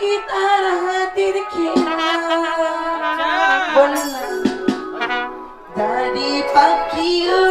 কি তার হাতের খেলা বল না দাঁড়ি পাখিও